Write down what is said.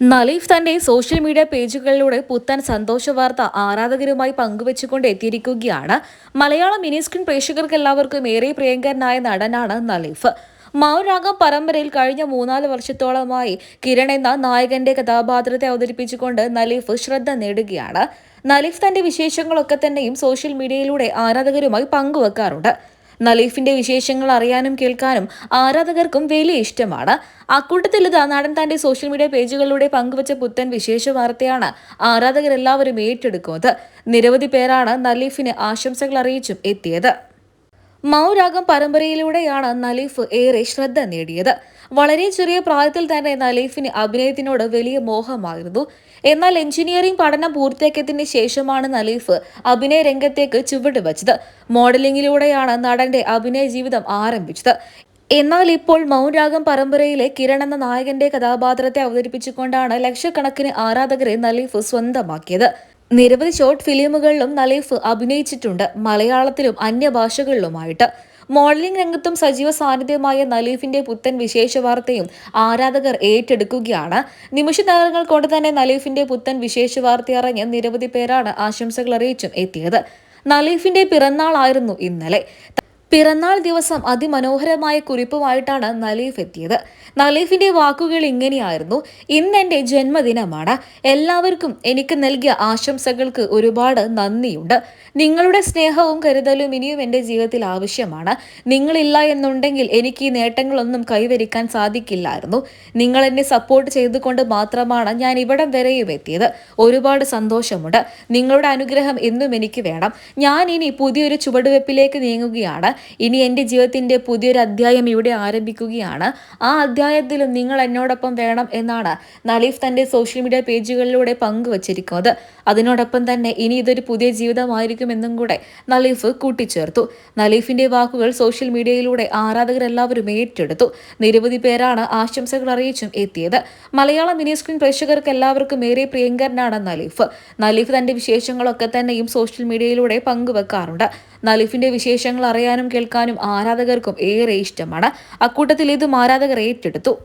നലീഫ് തന്റെ social media പേജുകളിലൂടെ പുത്തൻ സന്തോഷ വാർത്ത ആരാധകരുമായി പങ്കുവച്ചുകൊണ്ട് എത്തിയിരിക്കുകയാണ്. മലയാള മിനി സ്ക്രീൻ പ്രേക്ഷകർക്ക് എല്ലാവർക്കും ഏറെ പ്രിയങ്കരനായ നടനാണ് നലീഫ്. മൗരാഗം പരമ്പരയിൽ കഴിഞ്ഞ മൂന്നാൽ വർഷത്തോളമായി കിരൺ എന്ന നായകന്റെ കഥാപാത്രത്തെ അവതരിപ്പിച്ചുകൊണ്ട് നലീഫ് ശ്രദ്ധ നേടുകയാണ്. നലീഫ് തന്റെ വിശേഷങ്ങളൊക്കെ തന്നെയും സോഷ്യൽ മീഡിയയിലൂടെ ആരാധകരുമായി പങ്കുവെക്കാറുണ്ട്. നലീഫിന്റെ വിശേഷങ്ങൾ അറിയാനും കേൾക്കാനും ആരാധകർക്കും വലിയ ഇഷ്ടമാണ്. അക്കൂട്ടത്തിൽ ഇത് നടൻ തന്റെ സോഷ്യൽ മീഡിയ പേജുകളിലൂടെ പങ്കുവച്ച പുത്തൻ വിശേഷ വാർത്തയാണ് ആരാധകരെല്ലാവരും ഏറ്റെടുക്കുന്നത്. നിരവധി പേരാണ് നലീഫിന് ആശംസകൾ അറിയിച്ചും എത്തിയത്. മൗരാഗം പരമ്പരയിലൂടെയാണ് നലീഫ് ഏറെ ശ്രദ്ധ നേടിയത്. വളരെ ചെറിയ പ്രായത്തിൽ തന്നെ നലീഫിന് അഭിനയത്തിനോട് വലിയ മോഹമായിരുന്നു. എന്നാൽ എഞ്ചിനീയറിംഗ് പഠനം പൂർത്തിയാക്കിയതിന് ശേഷമാണ് നലീഫ് അഭിനയ രംഗത്തേക്ക് ചുവട് വച്ചത്. മോഡലിംഗിലൂടെയാണ് നടന്റെ അഭിനയ ജീവിതം ആരംഭിച്ചത്. എന്നാൽ ഇപ്പോൾ മൗരാഗം പരമ്പരയിലെ കിരൺ എന്ന നായകന്റെ കഥാപാത്രത്തെ അവതരിപ്പിച്ചുകൊണ്ടാണ് ലക്ഷക്കണക്കിന് ആരാധകരെ നലീഫ് സ്വന്തമാക്കിയത്. നിരവധി ഷോർട്ട് ഫിലിമുകളിലും നലീഫ് അഭിനയിച്ചിട്ടുണ്ട്. മലയാളത്തിലും അന്യഭാഷകളിലുമായിട്ട് മോഡലിംഗ് രംഗത്തും സജീവ സാന്നിധ്യമായ നലീഫിന്റെ പുത്തൻ വിശേഷ വാർത്തയും ആരാധകർ ഏറ്റെടുക്കുകയാണ്. നിമിഷ നേരങ്ങൾ കൊണ്ട് തന്നെ നലീഫിന്റെ പുത്തൻ വിശേഷ വാർത്ത അറിഞ്ഞ് നിരവധി പേരാണ് ആശംസകൾ അറിയിച്ചും എത്തിയത്. നലീഫിന്റെ പിറന്നാളായിരുന്നു ഇന്നലെ. പിറന്നാൾ ദിവസം അതിമനോഹരമായ കുറിപ്പുമായിട്ടാണ് നലീഫ് എത്തിയത് നലീഫിന്റെ വാക്കുകൾ ഇങ്ങനെയായിരുന്നു. ഇന്ന് എന്റെ ജന്മദിനമാണ്. എല്ലാവർക്കും എനിക്ക് നൽകിയ ആശംസകൾക്ക് ഒരുപാട് നന്ദിയുണ്ട്. നിങ്ങളുടെ സ്നേഹവും കരുതലും ഇനിയും എന്റെ ജീവിതത്തിൽ ആവശ്യമാണ്. നിങ്ങളില്ല എന്നുണ്ടെങ്കിൽ എനിക്ക് ഈ നേട്ടങ്ങളൊന്നും കൈവരിക്കാൻ സാധിക്കില്ലായിരുന്നു. നിങ്ങൾ എന്നെ സപ്പോർട്ട് ചെയ്തുകൊണ്ട് മാത്രമാണ് ഞാൻ ഇവിടം വരെയും എത്തിയത്. ഒരുപാട് സന്തോഷമുണ്ട്. നിങ്ങളുടെ അനുഗ്രഹം എന്നും എനിക്ക് വേണം. ഞാൻ ഇനി പുതിയൊരു ചുവടുവെപ്പിലേക്ക് നീങ്ങുകയാണ്. ഇനി എന്റെ ജീവിതത്തിന്റെ പുതിയൊരു അധ്യായം ഇവിടെ ആരംഭിക്കുകയാണ്. ആ അധ്യായത്തിലും നിങ്ങൾ എന്നോടൊപ്പം വേണം എന്നാണ് നലീഫ് തന്റെ സോഷ്യൽ മീഡിയ പേജുകളിലൂടെ പങ്കുവച്ചിരിക്കുന്നത്. അതിനോടൊപ്പം തന്നെ ഇനി ഇതൊരു പുതിയ ജീവിതമായിരിക്കും എന്നും കൂടെ നലീഫ് കൂട്ടിച്ചേർത്തു. നലീഫിന്റെ വാക്കുകൾ സോഷ്യൽ മീഡിയയിലൂടെ ആരാധകരെല്ലാവരും ഏറ്റെടുത്തു. നിരവധി പേരാണ് ആശംസകൾ അറിയിച്ചും എത്തിയത്. മലയാളം മിനി സ്ക്രീൻ പ്രേക്ഷകർക്ക് എല്ലാവർക്കും ഏറെ പ്രിയങ്കരനാണ് നലീഫ് നലീഫ് തന്റെ വിശേഷങ്ങളൊക്കെ തന്നെയും സോഷ്യൽ മീഡിയയിലൂടെ പങ്കുവെക്കാറുണ്ട്. നലീഫിന്റെ വിശേഷങ്ങൾ അറിയാനും കേൾക്കാനും ആരാധകർക്കും ഏറെ ഇഷ്ടമാണ്. അക്കൂട്ടത്തിൽ ഇതും ആരാധകർ ഏറ്റെടുത്തു.